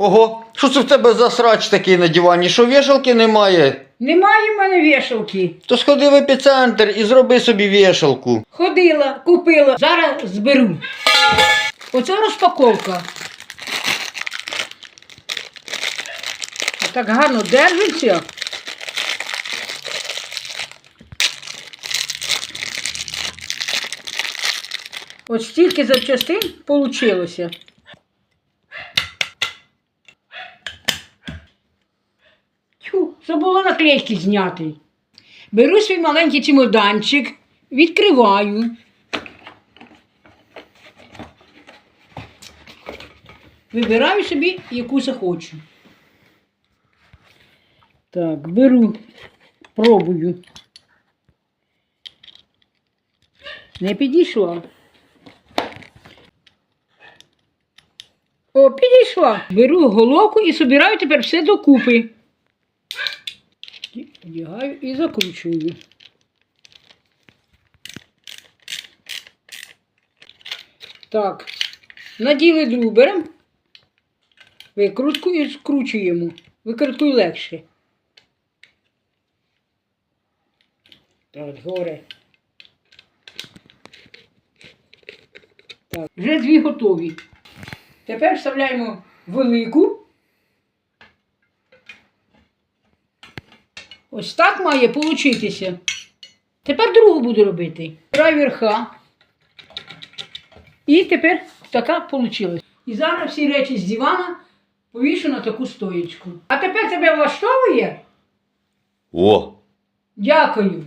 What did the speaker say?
Ого, що це в тебе за срач такий на дивані, що вішалки немає? Немає в мене вішалки. То сходи в епіцентр і зроби собі вішалку. Ходила, купила. Зараз зберу. Оце розпаковка. Так гарно держиться. От стільки запчастин вийшло. Тьфу, забула наклейки зняти. Беру свій маленький чемоданчик, відкриваю. Вибираю собі, яку захочу. Так, беру, пробую. Не підійшла. О, підійшла. Беру головку і собираю тепер все докупи. Одягаю і закручую. Так, наділи другу викрутку і скручуємо. Викруткою легше. Так, горе. Так, вже дві готові. Тепер вставляємо велику. Ось так має получитися. Тепер другу буду робити. Край верха. І тепер така вийшла. І зараз всі речі з дивана повішу на таку стоєчку. А тепер тебе влаштовує? О, Дякую.